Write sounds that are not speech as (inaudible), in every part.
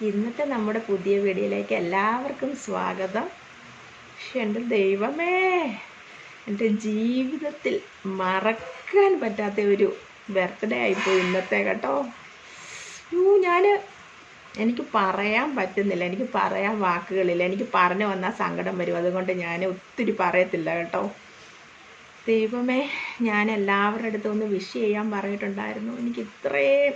ഇന്നത്തെ നമ്മുടെ പുതിയ വീഡിയോയിലേക്ക് എല്ലാവർക്കും സ്വാഗതം. പക്ഷെ എന്റെ ദൈവമേ എന്റെ ജീവിതത്തിൽ മറക്കാൻ പറ്റാത്ത ഒരു ബർത്ത്ഡേ ആയിപ്പോയി ഇന്നത്തെ കേട്ടോ. യൂ ഞാൻ എനിക്ക് പറയാൻ പറ്റുന്നില്ല. എനിക്ക് പറയാൻ വാക്കുകളില്ല. എനിക്ക് പറഞ്ഞു വന്നാൽ സങ്കടം വരും. അതുകൊണ്ട് ഞാൻ ഒത്തിരി പറയത്തില്ല കേട്ടോ. ദൈവമേ ഞാൻ എല്ലാവരുടെ അടുത്തും ഒന്ന് വിഷ് ചെയ്യാൻ പറഞ്ഞിട്ടുണ്ടായിരുന്നു. എനിക്ക് ഇത്രയും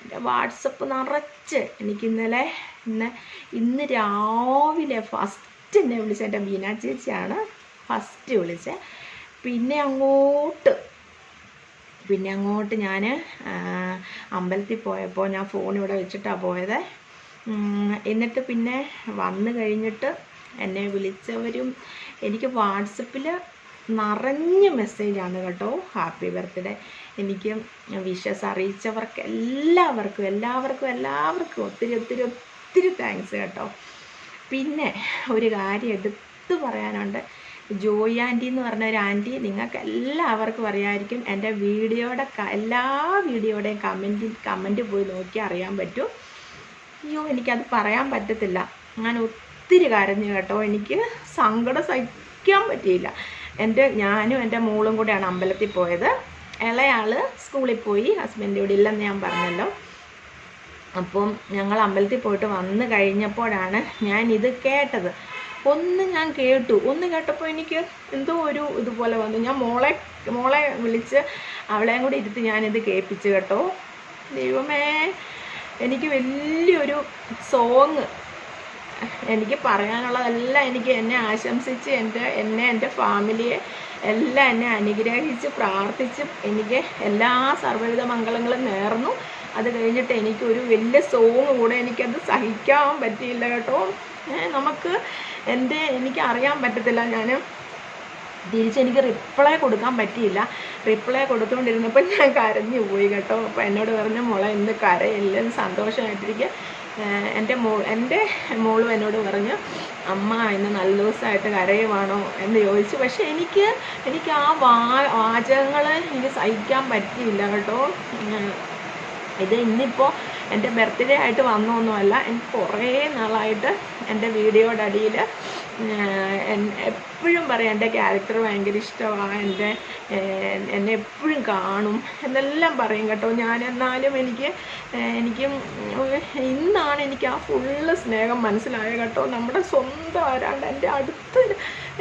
എന്റെ വാട്സപ്പ് നിറച്ച്. എനിക്ക് ഇന്നലെ ഇന്ന് ഇന്ന് രാവിലെ ഫസ്റ്റ് എന്നെ വിളിച്ച എന്റെ ബീന ചേച്ചിയാണ്. ഫസ്റ്റ് വിളിച്ചത്. പിന്നെ അങ്ങോട്ട് പിന്നെ അങ്ങോട്ട് ഞാൻ അമ്പലത്തിൽ പോയപ്പോൾ ഞാൻ ഫോൺ ഇവിടെ വെച്ചിട്ടാണ് പോയത്. എന്നിട്ട് പിന്നെ വന്നു കഴിഞ്ഞിട്ട് എന്നെ വിളിച്ചവരും എനിക്ക് വാട്സപ്പിൽ നിറഞ്ഞ മെസ്സേജാണ് കേട്ടോ. Happy birthday. എനിക്ക് വിഷസ് അറിയിച്ചവർക്ക് എല്ലാവർക്കും എല്ലാവർക്കും എല്ലാവർക്കും ഒത്തിരി ഒത്തിരി ഒത്തിരി താങ്ക്സ് കേട്ടോ. പിന്നെ ഒരു കാര്യം എടുത്തു പറയാനുണ്ട്. ജോയി ആന്റി എന്ന് പറഞ്ഞ ഒരു ആന്റി നിങ്ങൾക്ക് എല്ലാവർക്കും അറിയാമായിരിക്കും എന്റെ വീഡിയോയുടെ എല്ലാ വീഡിയോയുടെയും കമന്റ് കമന്റ് പോയി നോക്കി അറിയാൻ പറ്റും. അയ്യോ എനിക്കത് പറയാൻ പറ്റത്തില്ല. ഞാൻ ഒത്തിരി കരഞ്ഞു കേട്ടോ. എനിക്ക് സങ്കടം സഹിക്കാൻ പറ്റിയില്ല. എന്റെ ഞാനും എന്റെ മോളും കൂടെയാണ് അമ്പലത്തിൽ പോയത്. ഇളയാൾ സ്കൂളിൽ പോയി ഹസ്ബൻഡ് ഇവിടെ ഇല്ലെന്ന് ഞാൻ പറഞ്ഞല്ലോ. അപ്പം ഞങ്ങൾ അമ്പലത്തിൽ പോയിട്ട് വന്നു കഴിഞ്ഞപ്പോഴാണ് ഞാൻ ഇത് കേട്ടത്. ഒന്ന് ഞാൻ കേട്ടു. ഒന്ന് കേട്ടപ്പോൾ എനിക്ക് എന്തോ ഒരു ഇതുപോലെ വന്നു. ഞാൻ മോളെ മോളെ വിളിച്ച് അവളെയും കൂടി ഇരുത്തി ഞാനിത് കേൾപ്പിച്ചു കേട്ടോ. ദൈവമേ എനിക്ക് വലിയൊരു സോങ് എനിക്ക് പറയാനുള്ളതെല്ലാം എനിക്ക് എന്നെ ആശംസിച്ച് എന്റെ എന്നെ എന്റെ ഫാമിലിയെ എല്ലാം എന്നെ അനുഗ്രഹിച്ച് പ്രാർത്ഥിച്ച് എനിക്ക് എല്ലാ സർവവിധ മംഗളങ്ങളും നേർന്നു. അത് കഴിഞ്ഞിട്ട് എനിക്കൊരു വലിയ സോങ് കൂടെ എനിക്കത് സഹിക്കാൻ പറ്റിയില്ല കേട്ടോ. നമുക്ക് എന്റെ എനിക്ക് അറിയാൻ പറ്റത്തില്ല. ഞാൻ തിരിച്ചെനിക്ക് റിപ്ലൈ കൊടുക്കാൻ പറ്റിയില്ല. റിപ്ലൈ കൊടുത്തുകൊണ്ടിരുന്നപ്പോൾ ഞാൻ കരഞ്ഞു പോയി കേട്ടോ. അപ്പോൾ എന്നോട് പറഞ്ഞ മോളെ ഇന്ന് കരയില്ല സന്തോഷമായിട്ടിരിക്കുക എന്റെ മോൾ എന്റെ മോളും എന്നോട് പറഞ്ഞു അമ്മ ഇന്ന് നല്ല ദിവസമായിട്ട് കരയുവാണോ? എന്ന് ചോദിച്ചു. പക്ഷെ എനിക്ക് എനിക്ക് ആ വാ വാചകങ്ങൾ എനിക്ക് സഹിക്കാൻ പറ്റിയില്ല കേട്ടോ. ഇത് ഇന്നിപ്പോൾ എന്റെ ബർത്ത്ഡേ ആയിട്ട് വന്നൊന്നുമല്ല. എനിക്ക് കുറേ നാളായിട്ട് എന്റെ വീഡിയോയുടെ അടിയിൽ എപ്പോഴും പറയും എന്റെ ക്യാരക്ടർ ഭയങ്കര ഇഷ്ടമാണ് എന്റെ എന്നെ എപ്പോഴും കാണും എന്നെല്ലാം പറയും കേട്ടോ. ഞാൻ എന്നാലും എനിക്ക് എനിക്കും ഇന്നാണ് എനിക്ക് ആ ഫുള്ള് സ്നേഹം മനസ്സിലായ കേട്ടോ. നമ്മുടെ സ്വന്തം ആരാണ്ട് എന്റെ അടുത്ത്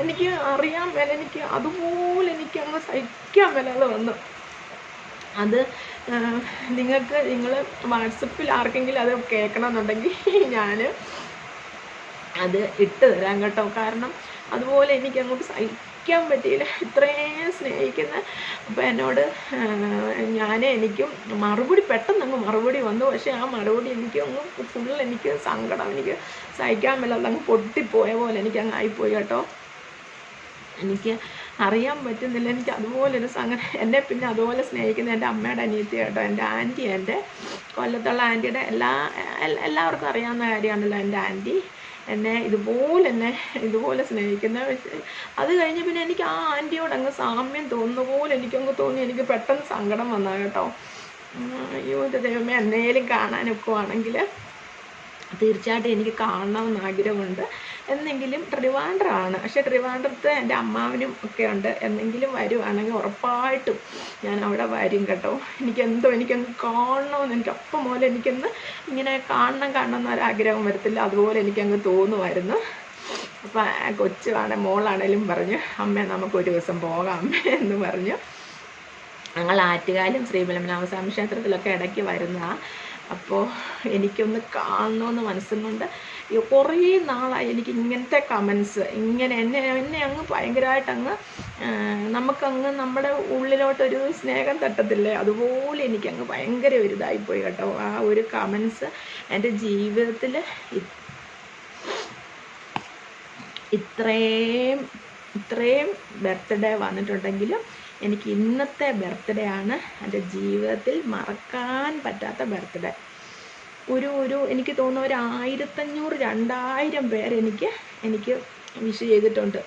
എനിക്ക് അറിയാൻ മേലെ എനിക്ക് അതുപോലെ എനിക്ക് അങ്ങ് സഹിക്കാൻ മേലാതെ വന്നു. അത് നിങ്ങൾക്ക് നിങ്ങൾ വാട്സപ്പിൽ ആർക്കെങ്കിലും അത് കേൾക്കണമെന്നുണ്ടെങ്കിൽ (laughs) ഞാൻ അത് ഇട്ട് തരാം കേട്ടോ. കാരണം അതുപോലെ എനിക്ക് അങ്ങോട്ട് സഹിക്കാൻ പറ്റിയില്ല. ഇത്രയും സ്നേഹിക്കുന്ന അപ്പോൾ എന്നോട് ഞാൻ എനിക്കും മറുപടി പെട്ടെന്ന് അങ്ങ് മറുപടി വന്നു. പക്ഷേ ആ മറുപടി എനിക്ക് അങ്ങ് ഫുൾ എനിക്ക് സങ്കടം എനിക്ക് സഹിക്കാൻ പറ്റില്ല അങ്ങ് പൊട്ടിപ്പോയ പോലെ എനിക്ക് അങ്ങ് ആയിപ്പോയി കേട്ടോ. എനിക്ക് അറിയാൻ പറ്റുന്നില്ല. എനിക്ക് അതുപോലൊരു സങ്കടം. എന്നെ പിന്നെ അതുപോലെ സ്നേഹിക്കുന്ന എന്റെ അമ്മയുടെ അനിയത്തി കേട്ടോ എന്റെ ആന്റി എന്റെ കൊല്ലത്തുള്ള ആന്റിയുടെ എല്ലാ എല്ലാവർക്കും അറിയാവുന്ന കാര്യമാണല്ലോ എന്റെ ആന്റി. എന്നെ ഇതുപോലെ എന്നെ ഇതുപോലെ സ്നേഹിക്കുന്ന അത് കഴിഞ്ഞ് പിന്നെ എനിക്ക് ആ ആന്റിയോട് അങ്ങ് സാമ്യം തോന്നുന്ന പോലെ എനിക്കങ്ങ് തോന്നി. എനിക്ക് പെട്ടെന്ന് സങ്കടം വന്നാ കേട്ടോ. അയ്യോ എന്റെ ദൈവമേ എന്നേലും കാണാനൊക്കെ ആണെങ്കിൽ തീർച്ചയായിട്ടും എനിക്ക് കാണണമെന്ന് ആഗ്രഹമുണ്ട്. എന്നെങ്കിലും ട്രിവാൻഡ്രമാണ് പക്ഷേ ട്രിവാൻഡ്രത്ത് എന്റെ അമ്മാവനും ഒക്കെ ഉണ്ട്. എന്നെങ്കിലും വരുവാണെങ്കിൽ ഉറപ്പായിട്ടും ഞാൻ അവിടെ വരും കേട്ടോ. എനിക്ക് എന്തോ എനിക്കങ്ങ് കാണണമെന്ന് എനിക്ക് അപ്പം മുതൽ എനിക്കൊന്ന് ഇങ്ങനെ കാണണം കാണണം എന്നൊരാഗ്രഹം വരത്തില്ല. അതുപോലെ എനിക്കങ്ങ് തോന്നുമായിരുന്നു അപ്പം കൊച്ചുവാണെ മോളാണേലും പറഞ്ഞു അമ്മ നമുക്ക് ഒരു ദിവസം പോകാം അമ്മ എന്ന് പറഞ്ഞു. ഞങ്ങൾ ആറ്റുകാലും ശ്രീപലമനാമസ്വാമി ക്ഷേത്രത്തിലൊക്കെ ഇടയ്ക്ക് വരുന്നതാണ്. അപ്പോൾ എനിക്കൊന്ന് കാണണമെന്ന് മനസ്സുകൊണ്ട് ഈ കുറേ നാളായി എനിക്ക് ഇങ്ങനത്തെ കമൻസ് ഇങ്ങനെ എന്നെ എന്നെ അങ്ങ് ഭയങ്കരമായിട്ട് അങ്ങ് നമുക്കങ്ങ് നമ്മുടെ ഉള്ളിലോട്ടൊരു സ്നേഹം തട്ടത്തില്ലേ? അതുപോലെ എനിക്കങ്ങ് ഭയങ്കര ഒരു ഇതായിപ്പോയി കേട്ടോ. ആ ഒരു കമൻസ് എന്റെ ജീവിതത്തിൽ ഇത്രയും ഇത്രയും ബർത്ത്ഡേ വന്നിട്ടുണ്ടെങ്കിലും എനിക്ക് ഇന്നത്തെ ബർത്ത്ഡേ ആണ്. എന്റെ ജീവിതത്തിൽ മറക്കാൻ പറ്റാത്ത ബർത്ത്ഡേ ഒരു ഒരു എനിക്ക് തോന്നുന്നു ഒരു ആയിരത്തഞ്ഞൂറ് രണ്ടായിരം പേരെനിക്ക് എനിക്ക് വിഷ് ചെയ്തിട്ടുണ്ട്.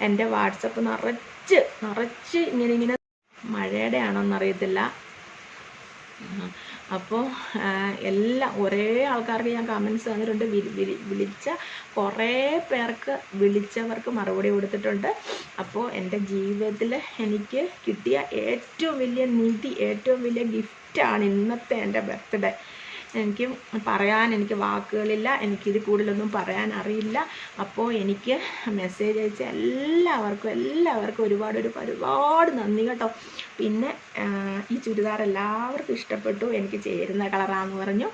എന്റെ വാട്സപ്പ് നിറച്ച് നിറച്ച് ഇങ്ങനെ ഇങ്ങനെ മഴയുടെ ആണോന്നറിയത്തില്ല അപ്പോൾ എല്ലാ ഒരേ ആൾക്കാർക്ക് ഞാൻ കമൻസ് തന്നിട്ടുണ്ട്. വിളിച്ച കുറേ പേർക്ക് വിളിച്ചവർക്ക് മറുപടി കൊടുത്തിട്ടുണ്ട്. അപ്പോൾ എന്റെ ജീവിതത്തിൽ എനിക്ക് കിട്ടിയ ഏറ്റവും വലിയ നിധി ഏറ്റവും വലിയ ഗിഫ്റ്റാണ് ഇന്നത്തെ എന്റെ ബർത്ത്ഡേ എനിക്ക് പറയാൻ എനിക്ക് വാക്കുകളില്ല എനിക്കിത് കൂടുതലൊന്നും പറയാൻ അറിയില്ല. അപ്പോൾ എനിക്ക് മെസ്സേജ് അയച്ച എല്ലാവർക്കും എല്ലാവർക്കും ഒരുപാട് ഒരുപാട് നന്ദി കേട്ടോ. പിന്നെ ഈ ചുരിദാർ എല്ലാവർക്കും ഇഷ്ടപ്പെട്ടു. എനിക്ക് ചേരുന്ന കളറാന്ന് പറഞ്ഞു.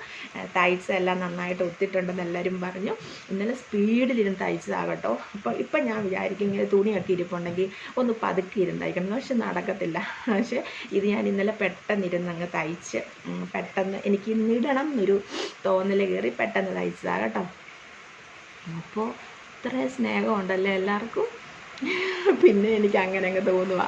തയ്ച്ച് എല്ലാം നന്നായിട്ട് ഒത്തിട്ടുണ്ടെന്ന് എല്ലാവരും പറഞ്ഞു. ഇന്നലെ സ്പീഡിലിരുന്ന് തയ്ച്ചതാകട്ടോ അപ്പോൾ ഇപ്പം ഞാൻ വിചാരിക്കും ഇങ്ങനെ തുണിയൊക്കെ ഇരിപ്പുണ്ടെങ്കിൽ ഒന്ന് പതുക്കി ഇരുന്ന് തയ്ക്കണം പക്ഷെ നടക്കത്തില്ല. (laughs) പക്ഷേ ഇത് ഞാൻ ഇന്നലെ പെട്ടെന്ന് ഇരുന്ന് അങ്ങ് തയ്ച്ച് പെട്ടെന്ന് എനിക്ക് ഇന്നിടണം എന്നൊരു തോന്നൽ കയറി പെട്ടെന്ന് തയ്ച്ചതാണ് കേട്ടോ. അപ്പോൾ ഇത്രയും സ്നേഹമുണ്ടല്ലേ എല്ലാവർക്കും? പിന്നെ എനിക്ക് അങ്ങനെ അങ്ങ് തോന്നുക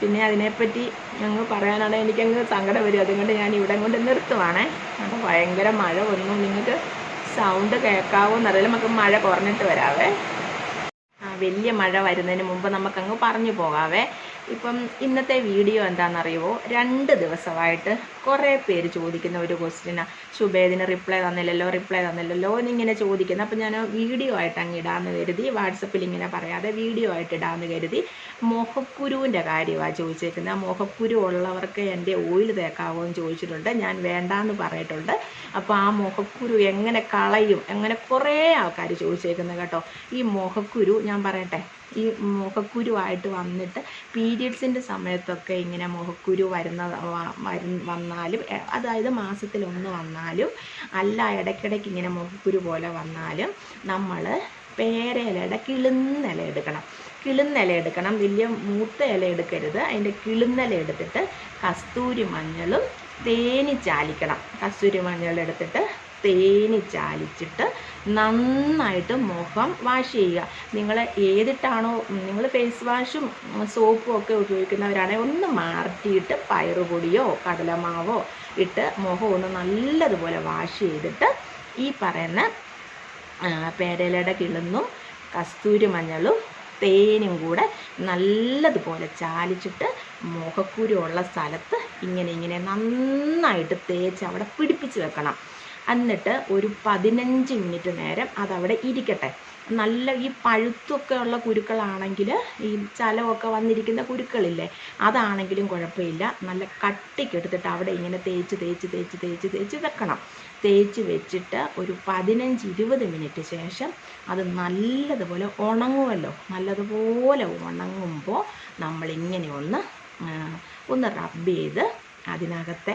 പിന്നെ അതിനെപ്പറ്റി അങ്ങ് പറയാനാണെങ്കിൽ എനിക്കങ്ങ് സങ്കടം വരും. അതുകൊണ്ട് ഞാൻ ഇവിടെ കൊണ്ട് നിർത്തുവാണേ. അപ്പോൾ ഭയങ്കര മഴ വന്നു. നിങ്ങൾക്ക് സൗണ്ട് കേൾക്കാവോ എന്നറിയില്ല. നമുക്ക് മഴ കുറഞ്ഞിട്ട് വരാവേ. വലിയ മഴ വരുന്നതിന് മുമ്പ് നമുക്കങ്ങ് പറഞ്ഞു പോകാവേ. ഇപ്പം ഇന്നത്തെ വീഡിയോ എന്താണെന്നറിയുമോ രണ്ട് ദിവസമായിട്ട് കുറേ പേര് ചോദിക്കുന്ന ഒരു ക്വസ്റ്റ്യനാണ് ശുഭേദിന് റിപ്ലൈ തന്നില്ലല്ലോ റിപ്ലൈ തന്നില്ലല്ലോ എന്നിങ്ങനെ ചോദിക്കുന്നത് അപ്പം ഞാൻ വീഡിയോ ആയിട്ട് അങ്ങ് ഇടാമെന്ന് കരുതി വാട്സപ്പിൽ ഇങ്ങനെ പറയാതെ വീഡിയോ ആയിട്ട് ഇടാമെന്ന് കരുതി മുഖക്കുരുവിന്റെ കാര്യമാണ് ചോദിച്ചേക്കുന്നത്. മുഖക്കുരു ഉള്ളവർക്ക് എന്റെ ഓയിൽ തേക്കാവോ എന്ന് ചോദിച്ചിട്ടുണ്ട്. ഞാൻ വേണ്ടാന്ന് പറഞ്ഞിട്ടുണ്ട്. അപ്പോൾ ആ മുഖക്കുരു എങ്ങനെ കളയും? എങ്ങനെ കുറേ ആൾക്കാർ ചോദിച്ചേക്കുന്നത് കേട്ടോ. ഈ മുഖക്കുരു ഞാൻ പറയട്ടെ ഈ മുഖക്കുരുവായിട്ട് വന്നിട്ട് പീരിയഡ്സിന്റെ സമയത്തൊക്കെ ഇങ്ങനെ മുഖക്കുരു വരുന്ന വന്നാലും അതായത് മാസത്തിൽ ഒന്ന് വന്നാലും അല്ല ഇടയ്ക്കിടയ്ക്ക് ഇങ്ങനെ മുഖക്കുരു പോലെ വന്നാലും നമ്മൾ പേരയിലയുടെ കിളുന്നില എടുക്കണം. കിളുന്നില എടുക്കണം. വലിയ മൂത്ത ഇല എടുക്കരുത്. അതിന്റെ കിളുന്നില എടുത്തിട്ട് കസ്തൂരി മഞ്ഞളും തേനി ചാലിക്കണം. കസ്തൂരി മഞ്ഞൾ എടുത്തിട്ട് തേനി ചാലിച്ചിട്ട് നന്നായിട്ട് മുഖം വാഷ് ചെയ്യുക. നിങ്ങൾ ഏതിട്ടാണോ നിങ്ങൾ ഫേസ് വാഷും സോപ്പും ഒക്കെ ഉപയോഗിക്കുന്നവരാണെങ്കിൽ ഒന്ന് മാറ്റിയിട്ട് പയറുപൊടിയോ കടലമാവോ ഇട്ട് മുഖം ഒന്ന് നല്ലതുപോലെ വാഷ് ചെയ്തിട്ട് ഈ പറയുന്ന പേരയിലയുടെ കിളുന്നും കസ്തൂരി മഞ്ഞളും തേനും കൂടെ നല്ലതുപോലെ ചാലിച്ചിട്ട് മുഖക്കുരു ഉള്ള സ്ഥലത്ത് ഇങ്ങനെ ഇങ്ങനെ നന്നായിട്ട് തേച്ച് അവിടെ പിടിപ്പിച്ച് വെക്കണം. എന്നിട്ട് ഒരു പതിനഞ്ച് മിനിറ്റ് നേരം അതവിടെ ഇരിക്കട്ടെ. നല്ല ഈ പഴുത്തൊക്കെ ഉള്ള കുരുക്കളാണെങ്കിൽ ഈ ചലമൊക്കെ വന്നിരിക്കുന്ന കുരുക്കളില്ലേ അതാണെങ്കിലും കുഴപ്പമില്ല. നല്ല കട്ടിക്കെടുത്തിട്ട് അവിടെ ഇങ്ങനെ തേച്ച് തേച്ച് തേച്ച് തേച്ച് തേച്ച് വെക്കണം തേച്ച് വെച്ചിട്ട് ഒരു പതിനഞ്ച് ഇരുപത് മിനിറ്റ് ശേഷം അത് നല്ലതുപോലെ ഉണങ്ങുമല്ലോ നല്ലതുപോലെ ഉണങ്ങുമ്പോൾ നമ്മളിങ്ങനെ ഒന്ന് ഒന്ന് റബ്ബ് ചെയ്ത് അതിനകത്തെ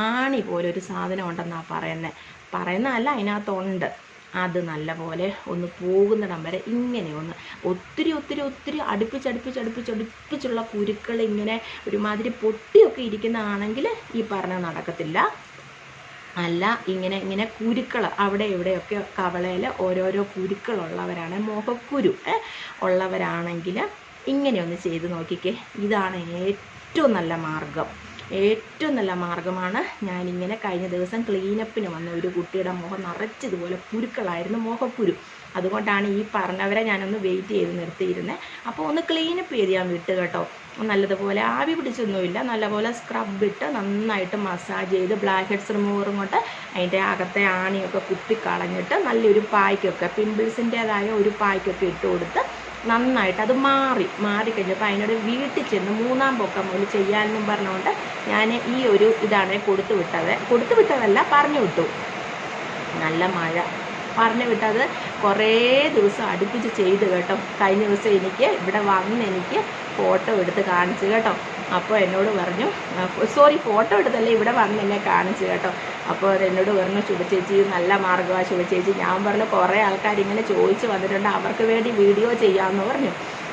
ആണി പോലൊരു സാധനം ഉണ്ടെന്നാണ് പറയുന്നത് പറയുന്നതല്ല അതിനകത്തുണ്ട്. അത് നല്ല പോലെ ഒന്ന് പോകുന്നിടം വരെ ഇങ്ങനെ ഒന്ന് ഒത്തിരി ഒത്തിരി ഒത്തിരി അടുപ്പിച്ചടുപ്പിച്ചടുപ്പിച്ചടുപ്പിച്ചുള്ള കുരുക്കൾ ഇങ്ങനെ ഒരുമാതിരി പൊട്ടിയൊക്കെ ഇരിക്കുന്നതാണെങ്കിൽ ഈ പറഞ്ഞ നടക്കത്തില്ല. അല്ല ഇങ്ങനെ ഇങ്ങനെ കുരുക്കൾ അവിടെ ഇവിടെയൊക്കെ കവളയിൽ ഓരോരോ കുരുക്കളുള്ളവരാണ് മുഖക്കുരു ഉള്ളവരാണെങ്കിൽ ഇങ്ങനെ ഒന്ന് ചെയ്ത് നോക്കിക്കേ. ഇതാണ് ഏറ്റവും നല്ല മാർഗം. ഏറ്റവും നല്ല മാർഗമാണ്. ഞാനിങ്ങനെ കഴിഞ്ഞ ദിവസം ക്ലീനപ്പിന് വന്ന ഒരു കുട്ടിയുടെ മുഖം നിറച്ചതുപോലെ പുരുക്കളായിരുന്നു മുഖപ്പുരു. അതുകൊണ്ടാണ് ഈ പറഞ്ഞവരെ ഞാനൊന്ന് വെയിറ്റ് ചെയ്ത് നിർത്തിയിരുന്നത് അപ്പോൾ ഒന്ന് ക്ലീനപ്പ് ചെയ്ത് ഞാൻ വിട്ട് കേട്ടോ. നല്ലതുപോലെ ആവി പിടിച്ചൊന്നുമില്ല. നല്ലപോലെ സ്ക്രബ് ഇട്ട് നന്നായിട്ട് മസാജ് ചെയ്ത് ബ്ലാക്ക് ഹെഡ്സ് റിമൂവറും കൊണ്ട് അതിന്റെ അകത്തെ ആണിയൊക്കെ കുത്തിക്കളഞ്ഞിട്ട് നല്ലൊരു പായ്ക്കൊക്കെ പിമ്പിൾസിന്റേതായ ഒരു പായ്ക്കൊക്കെ ഇട്ട് കൊടുത്ത് നന്നായിട്ട് അത് മാറി മാറിക്കഴിഞ്ഞപ്പോൾ അതിനോട് വീട്ടിൽ ചെന്ന് മൂന്നാം പൊക്കം മുതൽ ചെയ്യാമെന്നും പറഞ്ഞുകൊണ്ട് ഞാൻ ഈ ഒരു ഇതാണ് കൊടുത്തു വിട്ടത്. കൊടുത്തു വിട്ടതല്ല പറഞ്ഞു വിട്ടു. നല്ല മഴ. പറഞ്ഞു വിട്ടത് കുറേ ദിവസം അടുപ്പിച്ച് ചെയ്ത് കേട്ടോ. കഴിഞ്ഞ ദിവസം എനിക്ക് ഇവിടെ വന്ന് എനിക്ക് ഫോട്ടോ എടുത്ത് കാണിച്ചു കേട്ടോ. അപ്പോൾ എന്നോട് പറഞ്ഞു സോറി ഫോട്ടോ എടുത്തല്ലേ ഇവിടെ വന്ന് എന്നെ കാണിച്ചു കേട്ടോ. അപ്പോൾ എന്നോട് പറഞ്ഞു ശുഭചേച്ചി നല്ല മാർഗമാണ് ശുഭചേച്ചി ഞാൻ പറഞ്ഞു കുറേ ആൾക്കാർ ഇങ്ങനെ ചോദിച്ച് വന്നിട്ടുണ്ട് അവർക്ക് വേണ്ടി വീഡിയോ ചെയ്യാമെന്ന് പറഞ്ഞു.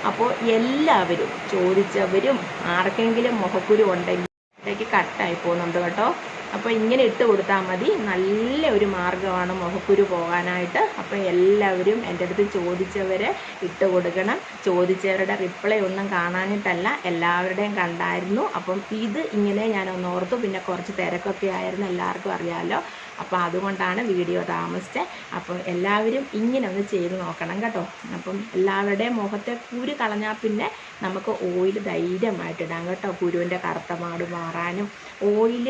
അപ്പോൾ എല്ലാവരും ചോദിച്ചവരും ആർക്കെങ്കിലും മുഖക്കുരു ഉണ്ടെങ്കിൽ കട്ടായി പോകുന്നുണ്ട് കേട്ടോ. അപ്പോൾ ഇങ്ങനെ ഇട്ട് കൊടുത്താൽ മതി. നല്ല ഒരു മാർഗമാണ് മുഖക്കുരു പോകാനായിട്ട്. അപ്പോൾ എല്ലാവരും എന്റെ അടുത്ത് ചോദിച്ചവരെ ഇട്ട് കൊടുക്കണം. ചോദിച്ചവരുടെ റിപ്ലൈ ഒന്നും കാണാനിട്ടല്ല. എല്ലാവരുടെയും കണ്ടായിരുന്നു. അപ്പം ഇത് ഇങ്ങനെ ഞാൻ ഒന്ന് ഓർത്തു. പിന്നെ കുറച്ച് തിരക്കൊക്കെ ആയിരുന്നു. എല്ലാവർക്കും അറിയാമല്ലോ അപ്പോൾ അതുകൊണ്ടാണ് വീഡിയോ താമസിച്ചത് അപ്പോൾ എല്ലാവരും ഇങ്ങനെ ഒന്ന് ചെയ്ത് നോക്കണം കേട്ടോ. അപ്പം എല്ലാവരുടെയും മുഖത്തെ കുരു കളഞ്ഞാൽ പിന്നെ നമുക്ക് ഓയിൽ ധൈര്യമായിട്ട് ഇടാം കേട്ടോ. കുരുവിന്റെ കറുത്ത മാട് മാറാനും. ഓയിൽ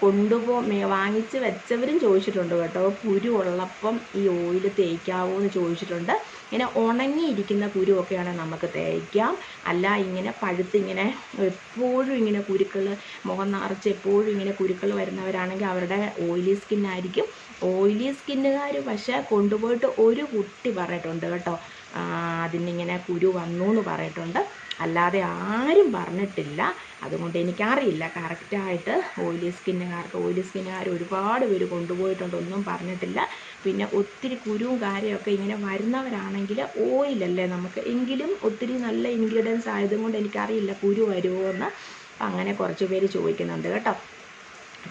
കൊണ്ടുപോ വാങ്ങിച്ച് വെച്ചവരും ചോദിച്ചിട്ടുണ്ട് കേട്ടോ. കുരു ഉള്ളപ്പം ഈ ഓയിൽ തേക്കാവോ എന്ന് ചോദിച്ചിട്ടുണ്ട്. ഇങ്ങനെ ഉണങ്ങിയിരിക്കുന്ന കുരുവൊക്കെയാണ് നമുക്ക് തേക്കാം. അല്ല ഇങ്ങനെ പഴുത്ത് ഇങ്ങനെ എപ്പോഴും ഇങ്ങനെ കുരുക്കൾ മുഖം നിറച്ച് എപ്പോഴും ഇങ്ങനെ കുരുക്കൾ വരുന്നവരാണെങ്കിൽ അവരുടെ ഓയിലി സ്കിന്നായിരിക്കും. ഓയിലി സ്കിന്നുകാർ പക്ഷേ കൊണ്ടുപോയിട്ട് ഒരു കുട്ടി പറഞ്ഞിട്ടുണ്ട് കേട്ടോ. അതിനിങ്ങനെ കുരു വന്നു എന്ന് പറഞ്ഞിട്ടുണ്ട്. അല്ലാതെ ആരും പറഞ്ഞിട്ടില്ല. അതുകൊണ്ട് എനിക്കറിയില്ല. കറക്റ്റായിട്ട് ഓയിലി സ്കിന്നുകാർക്ക് ഓയിലി സ്കിന്നുകാർ ഒരുപാട് പേര് കൊണ്ടുപോയിട്ടുണ്ട് ഒന്നും പറഞ്ഞിട്ടില്ല. പിന്നെ ഒത്തിരി കുരുവും കാര്യമൊക്കെ ഇങ്ങനെ വരുന്നവരാണെങ്കിൽ ഓയിലല്ലേ നമുക്ക്? എങ്കിലും ഒത്തിരി നല്ല ഇൻഗ്രീഡിയൻസ് ആയതുകൊണ്ട് എനിക്കറിയില്ല കുരു വരുമോ എന്ന്. അങ്ങനെ കുറച്ച് പേര് ചോദിക്കുന്നുണ്ട് കേട്ടോ.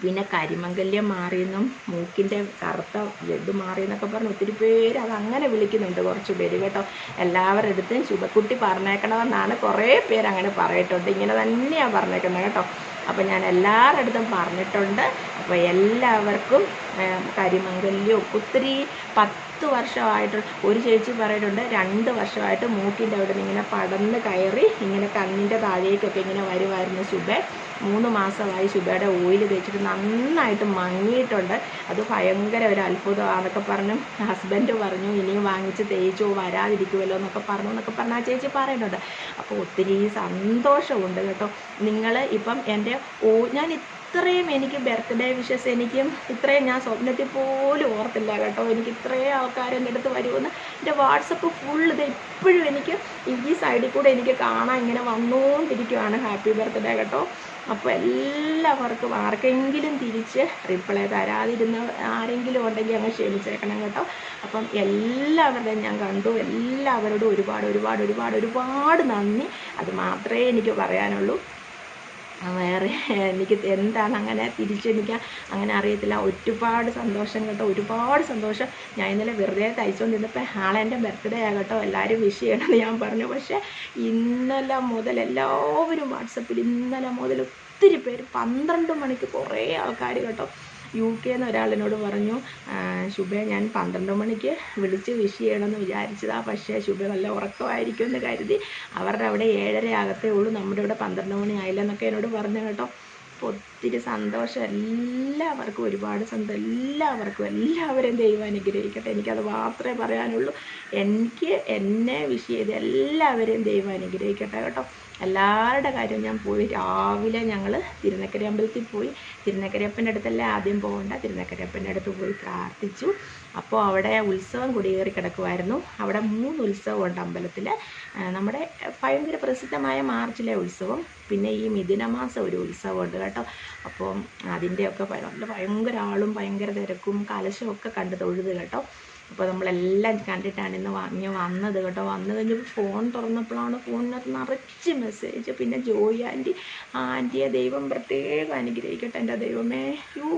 പിന്നെ കരിമംഗല്യം മാറിയെന്നും മൂക്കിന്റെ കറുത്ത ഇത് മാറിയെന്നൊക്കെ പറഞ്ഞ് ഒത്തിരി പേര് അത് അങ്ങനെ വിളിക്കുന്നുണ്ട് കുറച്ച് പേര് കേട്ടോ. എല്ലാവരുടെ അടുത്തും ശുഭക്കുട്ടി പറഞ്ഞേക്കണമെന്നാണ് കുറേ പേര് അങ്ങനെ പറയിട്ടുണ്ട്. ഇങ്ങനെ തന്നെയാണ് പറഞ്ഞേക്കുന്നത് കേട്ടോ. അപ്പോൾ ഞാൻ എല്ലാവരുടെ അടുത്തും പറഞ്ഞിട്ടുണ്ട്. അപ്പോൾ എല്ലാവർക്കും കരിമംഗല്യം ഒത്തിരി പത്ത് വർഷമായിട്ട് ഒരു ചേച്ചി പറയിട്ടുണ്ട് രണ്ട് വർഷമായിട്ട് മൂക്കിന്റെ അവിടെ നിന്ന് ഇങ്ങനെ പടന്ന് കയറി ഇങ്ങനെ കണ്ണിന്റെ താഴേക്കൊക്കെ ഇങ്ങനെ വരുമായിരുന്നു ശുഭ മൂന്ന് മാസമായി ശുഭയുടെ ഓയിൽ തേച്ചിട്ട് നന്നായിട്ട് മങ്ങിയിട്ടുണ്ട്. അത് ഭയങ്കര ഒരു അത്ഭുതമാണെന്നൊക്കെ പറഞ്ഞു. ഹസ്ബൻഡ് പറഞ്ഞു ഇനിയും വാങ്ങിച്ച് തേച്ചോ വരാതിരിക്കുമല്ലോ എന്നൊക്കെ പറഞ്ഞു എന്നൊക്കെ പറഞ്ഞാൽ ആ ചേച്ചി പറയുന്നുണ്ട്. അപ്പോൾ ഒത്തിരി സന്തോഷമുണ്ട് കേട്ടോ. നിങ്ങൾ ഇപ്പം എന്റെ ഓ ഞാൻ ഇത്രയും എനിക്ക് ബർത്ത്ഡേ വിഷസ് എനിക്കും ഇത്രയും ഞാൻ സ്വപ്നത്തിൽ പോലും ഓർത്തില്ല കേട്ടോ. എനിക്ക് ഇത്രയും ആൾക്കാർ എന്റെ അടുത്ത് വരുമെന്ന്. എന്റെ വാട്സപ്പ് ഫുൾ ഇത് ഇപ്പോഴും എനിക്ക് ഈ സൈഡിൽ കൂടെ എനിക്ക് കാണാൻ ഇങ്ങനെ വന്നുകൊണ്ടിരിക്കുവാണ് ഹാപ്പി ബർത്ത്ഡേ കേട്ടോ. അപ്പോൾ എല്ലാവർക്കും ആർക്കെങ്കിലും തിരിച്ച് റിപ്ലൈ തരാതിരുന്ന ആരെങ്കിലും ഉണ്ടെങ്കിൽ അങ്ങ് ക്ഷമിച്ചേക്കണം കേട്ടോ. അപ്പം എല്ലാവരുടെയും ഞാൻ കണ്ടു. എല്ലാവരോടും ഒരുപാട് ഒരുപാട് ഒരുപാട് ഒരുപാട് നന്ദി. അത് മാത്രമേ എനിക്ക് പറയാനുള്ളൂ. വേറെ എനിക്ക് എന്താണ് അങ്ങനെ തിരിച്ചെനിക്ക് അങ്ങനെ അറിയത്തില്ല. ഒരുപാട് സന്തോഷം കേട്ടോ. ഒരുപാട് സന്തോഷം. ഞാൻ ഇന്നലെ വെറുതെ തയ്ച്ചുകൊണ്ടിരുന്നപ്പോൾ ആളെന്റെ ബർത്ത്ഡേ ആകട്ടോ എല്ലാവരും വിഷ് ചെയ്യണമെന്ന് ഞാൻ പറഞ്ഞു. പക്ഷേ ഇന്നലെ മുതൽ എല്ലാവരും വാട്സപ്പിൽ ഇന്നലെ മുതൽ ഒത്തിരി പേര് പന്ത്രണ്ട് മണിക്ക് കുറേ ആൾക്കാർ കേട്ടോ യു കെന്ന് ഒരാളിനോട് പറഞ്ഞു ശുഭയെ ഞാൻ പന്ത്രണ്ട് മണിക്ക് വിളിച്ച് വിഷ് ചെയ്യണമെന്ന് വിചാരിച്ചതാ. പക്ഷേ ശുഭ നല്ല ഉറക്കമായിരിക്കും എന്ന് കരുതി അവരുടെ അവിടെ ഏഴര ആകത്തേ ഉള്ളൂ. നമ്മുടെ ഇവിടെ പന്ത്രണ്ട് മണി ആയില്ല എന്നൊക്കെ എന്നോട് പറഞ്ഞു കേട്ടോ. അപ്പോൾ ഒത്തിരി സന്തോഷം. എല്ലാവർക്കും ഒരുപാട് സന്തോഷം എല്ലാവർക്കും എല്ലാവരും ദൈവം അനുഗ്രഹിക്കട്ടെ. എനിക്കത് മാത്രമേ പറയാനുള്ളൂ. എനിക്ക് എന്നെ വിഷ് ചെയ്ത് എല്ലാവരെയും ദൈവം അനുഗ്രഹിക്കട്ടെ കേട്ടോ. എല്ലാവരുടെ കാര്യം ഞാൻ പോയി. രാവിലെ ഞങ്ങൾ തിരുനക്കര അമ്പലത്തിൽ പോയി. തിരുനക്കരയപ്പന്റെ അടുത്തല്ലേ ആദ്യം പോകേണ്ട. തിരുനക്കരയപ്പന്റെ അടുത്ത് പോയി പ്രാർത്ഥിച്ചു. അപ്പോൾ അവിടെ ഉത്സവം കുടിയേറി കിടക്കുമായിരുന്നു അവിടെ മൂന്ന് ഉത്സവമുണ്ട് അമ്പലത്തിൽ. നമ്മുടെ ഭയങ്കര പ്രസിദ്ധമായ മാർച്ചിലെ ഉത്സവം. പിന്നെ ഈ മിഥുനമാസം ഒരു ഉത്സവമുണ്ട് കേട്ടോ. അപ്പോൾ അതിന്റെയൊക്കെ നല്ല ഭയങ്കര ആളും ഭയങ്കര തിരക്കും കലശമൊക്കെ കണ്ട് തൊഴുത് കേട്ടോ. അപ്പോൾ നമ്മളെല്ലാം കണ്ടിട്ടാണ് ഇന്ന് വാങ്ങി വന്നത് കേട്ടോ. വന്നു കഴിഞ്ഞപ്പോൾ ഫോൺ തുറന്നപ്പോഴാണ് ഫോണിനകത്ത് നിറച്ച് മെസ്സേജ് പിന്നെ ജോയി ആന്റി ആന്റിയെ ദൈവം പ്രത്യേകം അനുഗ്രഹിക്കട്ടെ എന്റെ ദൈവമേ. യൂ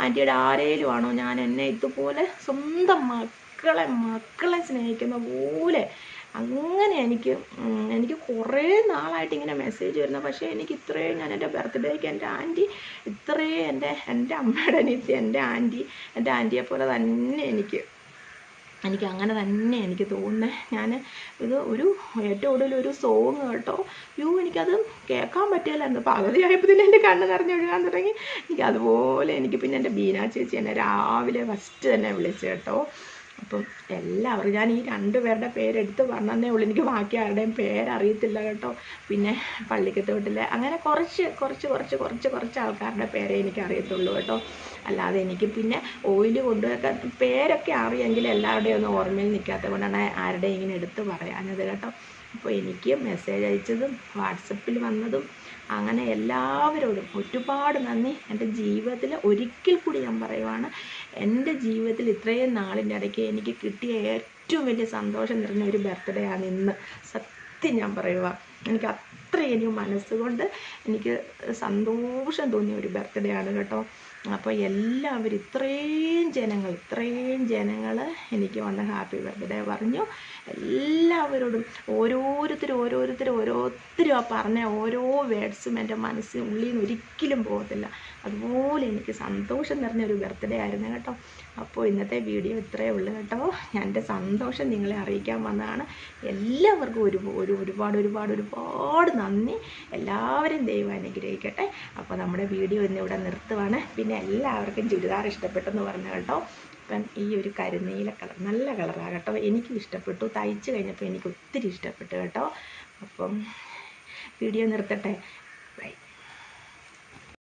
ആന്റിയുടെ ആരേലും ആണോ ഞാൻ എന്നെ ഇതുപോലെ സ്വന്തം മക്കളെ മക്കളെ സ്നേഹിക്കുന്ന പോലെ അങ്ങനെ എനിക്ക് എനിക്ക് കുറേ നാളായിട്ട് ഇങ്ങനെ മെസ്സേജ് വരുന്നു. പക്ഷേ എനിക്ക് ഇത്രയും ഞാൻ എന്റെ ബർത്ത്ഡേക്ക് എന്റെ ആന്റി ഇത്രയും എന്റെ എന്റെ അമ്മയുടെ അനിയത്തി എന്റെ ആന്റി എന്റെ ആന്റിയെ പോലെ തന്നെ എനിക്ക് എനിക്ക് അങ്ങനെ തന്നെ എനിക്ക് തോന്നുന്നത് ഞാൻ ഇത് ഒരു ഏറ്റവും കൂടുതൽ ഒരു സോങ് കേട്ടോ. യൂ എനിക്കത് കേൾക്കാൻ പറ്റില്ലായിരുന്നു പകുതിയായപ്പോൾ തന്നെ എന്റെ കണ്ണ് നിറഞ്ഞൊഴുകാൻ തുടങ്ങി. എനിക്ക് അതുപോലെ എനിക്ക് പിന്നെ എന്റെ ബീന ചേച്ചി എന്നെ രാവിലെ ഫസ്റ്റ് തന്നെ വിളിച്ചു കേട്ടോ. അപ്പം എല്ലാവരും ഞാൻ ഈ രണ്ട് പേരുടെ പേരെടുത്ത് പറഞ്ഞതേ ഉള്ളൂ. എനിക്ക് ബാക്കി ആരുടെയും പേരറിയത്തില്ല കേട്ടോ. പിന്നെ പള്ളിക്കത്തോട്ടിലെ അങ്ങനെ കുറച്ച് കുറച്ച് കുറച്ച് കുറച്ച് കുറച്ച് ആൾക്കാരുടെ പേരെ എനിക്ക് അറിയത്തുള്ളൂ കേട്ടോ. അല്ലാതെ എനിക്ക് പിന്നെ ഓയിൽ കൊണ്ടുവയ്ക്കാൻ പേരൊക്കെ അറിയെങ്കിൽ എല്ലാവരുടെയും ഒന്നും ഓർമ്മയിൽ നിൽക്കാത്ത കൊണ്ടാണ് ആരുടെയും ഇങ്ങനെ എടുത്ത് പറയാഞ്ഞത് കേട്ടോ. അപ്പോൾ എനിക്ക് മെസ്സേജ് അയച്ചതും വാട്സപ്പിൽ വന്നതും അങ്ങനെ എല്ലാവരോടും ഒരുപാട് നന്ദി. എന്റെ ജീവിതത്തിൽ ഒരിക്കൽ കൂടി ഞാൻ പറയുവാണ് എന്റെ ജീവിതത്തിൽ ഇത്രയും നാളിന്റെ ഇടയ്ക്ക് എനിക്ക് കിട്ടിയ ഏറ്റവും വലിയ സന്തോഷം നിറഞ്ഞ ഒരു ബർത്ത്ഡേ ആണ് ഇന്ന്. സത്യം ഞാൻ പറയുക എനിക്ക് എനിക്ക് മനസ്സുകൊണ്ട് എനിക്ക് സന്തോഷം തോന്നിയ ഒരു ബർത്ത്ഡേ ആണ് കേട്ടോ. അപ്പോൾ എല്ലാവരും ഇത്രയും ജനങ്ങൾ ഇത്രയും ജനങ്ങൾ എനിക്ക് വന്ന് ഹാപ്പി ബർത്ത്ഡേ പറഞ്ഞു. എല്ലാവരോടും ഓരോരുത്തരും ഓരോരുത്തരും ഓരോരുത്തരും ആ പറഞ്ഞ ഓരോ വേർഡ്സും എന്റെ മനസ്സിന് ഉള്ളിൽ നിന്ന് ഒരിക്കലും പോകത്തില്ല. അതുപോലെ എനിക്ക് സന്തോഷം നിറഞ്ഞ ഒരു ബർത്ത്ഡേ ആയിരുന്നു കേട്ടോ. അപ്പോൾ ഇന്നത്തെ വീഡിയോ ഇത്രയേ ഉള്ളൂ കേട്ടോ. എന്റെ സന്തോഷം നിങ്ങളെ അറിയിക്കാൻ വന്നതാണ്. എല്ലാവർക്കും ഒരു ഒരു ഒരുപാട് ഒരുപാട് ഒരുപാട് നന്ദി. എല്ലാവരും ദൈവം അനുഗ്രഹിക്കട്ടെ. അപ്പോൾ നമ്മുടെ വീഡിയോ ഇന്നിവിടെ നിർത്തുവാണ്. പിന്നെ എല്ലാവർക്കും ചുരിദാർ ഇഷ്ടപ്പെട്ടെന്ന് പറഞ്ഞു കേട്ടോ. അപ്പം ഈ ഒരു കരുനീല കളർ നല്ല കളറാണ് കേട്ടോ. എനിക്കും ഇഷ്ടപ്പെട്ടു. തയ്ച്ച് കഴിഞ്ഞപ്പോൾ എനിക്ക് ഒത്തിരി ഇഷ്ടപ്പെട്ടു കേട്ടോ. അപ്പം വീഡിയോ നിർത്തട്ടെ.